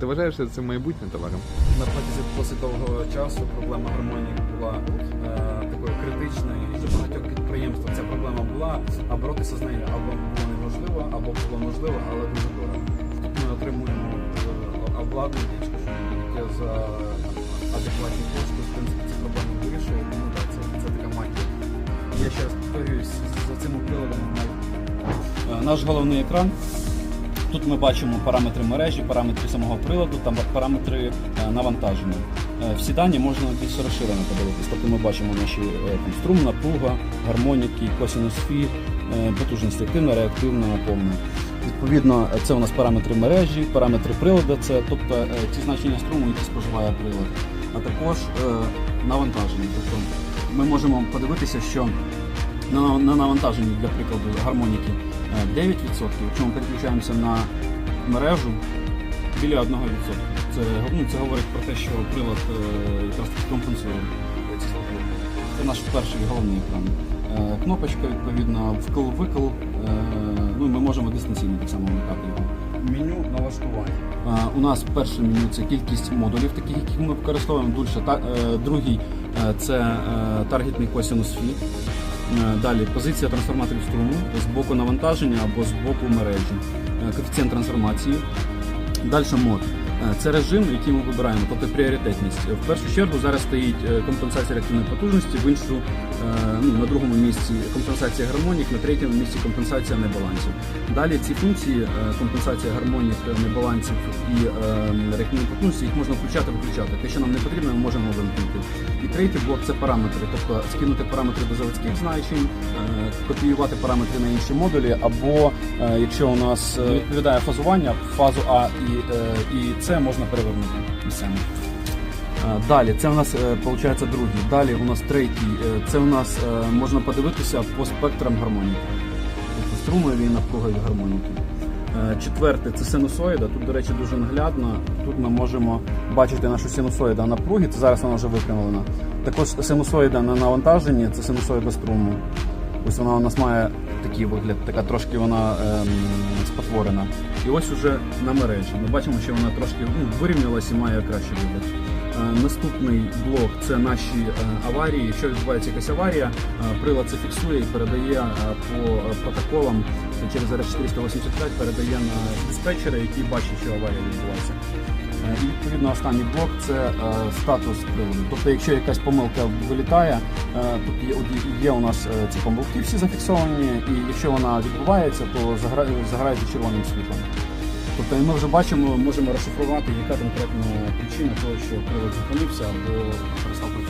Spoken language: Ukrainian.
Ти вважаєш, що це майбутнє товаром? На протязі досить довгого часу проблема гармонії була е, такою критичною. І для багатьох підприємств ця проблема була, а боротися з нею або було неможливо, або було можливо, але дуже дорого. Ми отримуємо е, обладнання, яке за адекватні кошти, в принципі, ці проблеми вирішує. Тому так, це, це така магія. Я ще раз повторююсь, за цим приладом Е, наш головний екран. Тут ми бачимо параметри мережі, параметри самого приладу та параметри е, навантаження. Е, Всі дані можна більш розширено подивитися. Тобто ми бачимо наші е, там, струм, напруга, гармоніки, косинус фі, потужність активна, реактивна, повна. Відповідно, це у нас параметри мережі, параметри приладу, це тобто ті значення струму, які споживає прилад, а також навантаження. Тобто ми можемо подивитися, що на, на навантаженні, для прикладу, гармоніки 9%, якщо ми переключаємося на мережу біля 1%. Це, ну, це говорить про те, що прилад е, якраз таки компенсує ці. Це наш перший головний екран. Е, Кнопочка, відповідно, вкл-викл. Е, Ну, і ми можемо дистанційно так само вмикати його. Меню налаштування. У нас перше меню це кількість модулів, таких, які ми використовуємо. Другий це таргетний косинус фі. Е, Далі позиція трансформаторів струму з боку навантаження або з боку мережі, Е, коефіцієнт трансформації. Далі мод. Е, Це режим, який ми вибираємо, тобто пріоритетність. В першу чергу зараз стоїть е, компенсація реактивної потужності, в іншу е, ну, на другому місці компенсація гармонік, на третьому місці компенсація небалансів. Далі ці функції е, компенсація гармонік, е, небалансів і е, реактивної потужності їх можна включати, виключати. Те, що нам не потрібно, ми можемо вимкнути. І третій блок це параметри, тобто скинути параметри до заводських значень, е, копіювати параметри на інші модулі, або е, якщо у нас е, відповідає фазування, фазу А і, е, і С можна перевернути місцями. Е, Далі, це у нас виходить другий. Далі у нас третій. Е, Це у нас е, можна подивитися по спектрам гармоніки. Тобто струмові, напругові гармоніки. Е, Четверте це синусоїда. Тут, до речі, дуже наглядно. Тут ми можемо бачити нашу синусоїда напруги. Це зараз вона вже виконана. Також синусоїда на навантаженні це синусоїда струму. Ось вона у нас має такий вигляд, така трошки вона ем, спотворена. І ось уже на мережі. Ми бачимо, що вона трошки ну, вирівнялась і має кращий вигляд. Е, Наступний блок це наші е, аварії. Якщо відбувається якась аварія, е, прилад це фіксує і передає по протоколам через RS485 передає на диспетчера, який бачить, що аварія відбувається. І відповідно останній блок це статус приладу. Тобто, якщо якась помилка вилітає, тут є, у нас ці помилки всі зафіксовані, і якщо вона відбувається, то заграє, заграють червоним світлом. Тобто ми вже бачимо, можемо розшифрувати, яка конкретна причина того, що привод зупинився або перестав працювати.